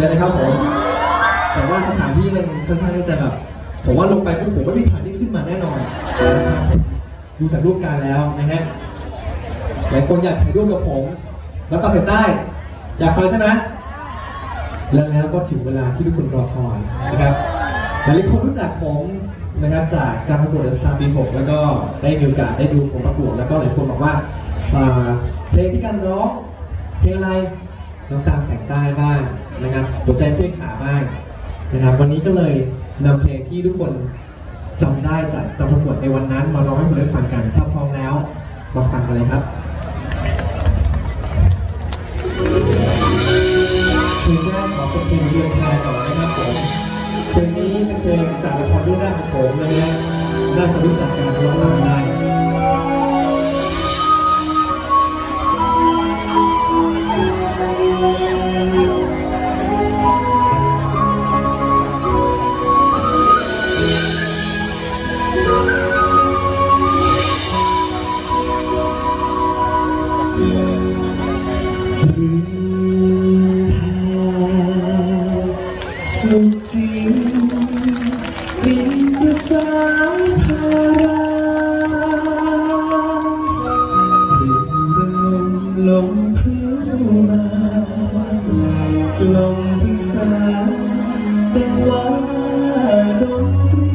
เลยนะครับผม แต่ว่าสถานที่มันค่อนข้างที่จะแบบ ผมว่าลงไปพวกผมไม่มีทางที่ขึ้นมาแน่นอนนะครับดูจากรูปการแล้วนะฮะ หลายคนอยากถ่ายรูปกับผม แล้วตัดเสร็จได้ อยากฟังใช่ไหมแล้วแล้วก็ถึงเวลาที่ทุกคนรอคอยนะครับ หลายคนรู้จักผมนะครับจากการประกวดสตาร์ปี6แล้วก็ได้มีโอกาสได้ดูผมประกวดแล้วก็หลายคนบอกว่าอ่าเพลงที่การร้องเพลงอะไร น้ำตาแสงใต้บ้างนะครับหัวใจเพื่อนขาบ้างนะครับวันนี้ก็เลยนำเพลงที่ทุกคนจำได้จากการวดในวันนั้น มาร้องให้คนได้ฟังกันถ้าพร้อมแล้วมาฟังกันเลยครับเพลงแรกขอเป็นเพลงเรียนแทนก่อนนะครับผมเพลงนี้เป็นเพลงจากละครเรื่องแรกของผมนะฮะน่าจะรู้จักการร้องตามได้ sông chim tình đưa sáng tha ra đừng đơn lòng thiếu mà lòng xa tên quá đông tư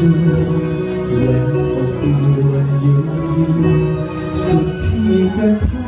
chung là một tình buồn yêu thương sự thi rất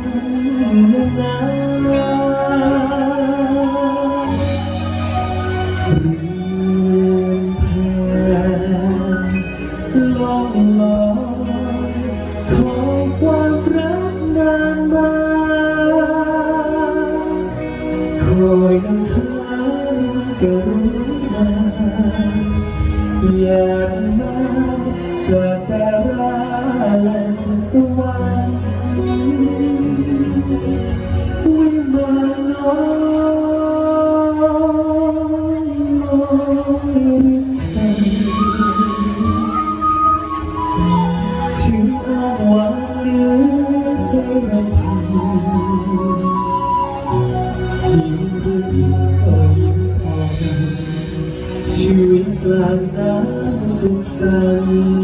ชีวิตกลางน้ำสุขสันต์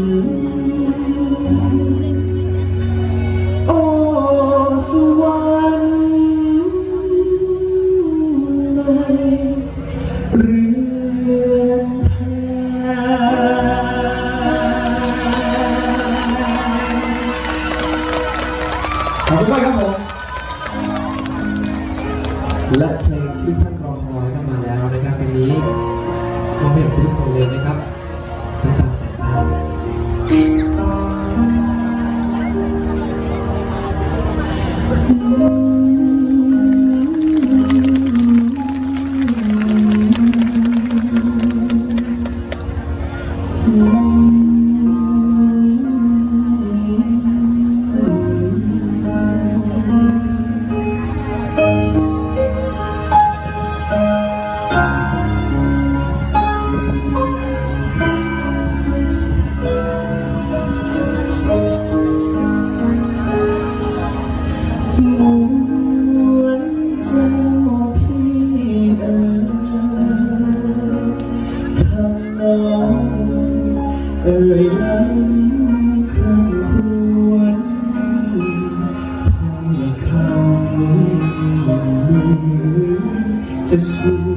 และเพลงที่ท่านรอคอยก็มาแล้วนะครับเพลงนี้มอบให้กับทุกคนเลยนะครับน้ำตาแสงใต้ห this room.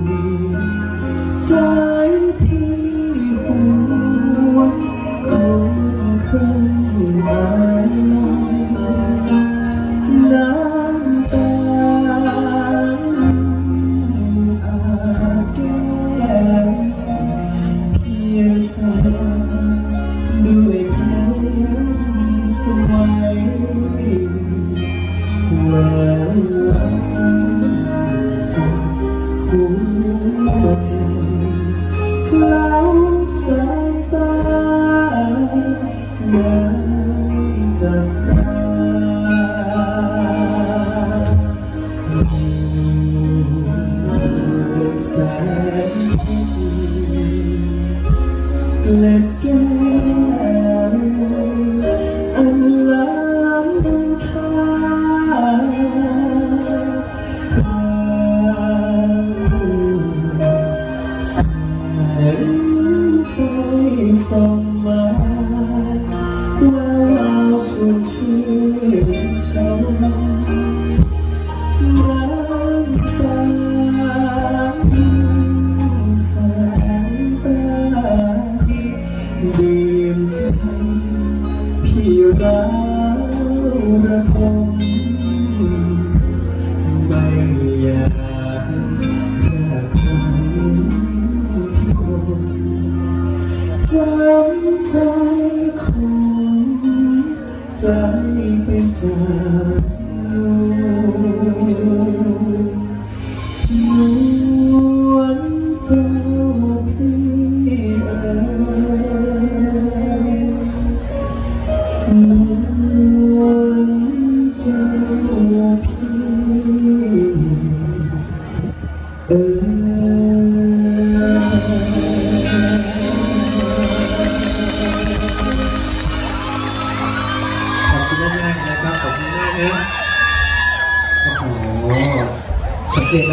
Let go. ใจเป็นจาก get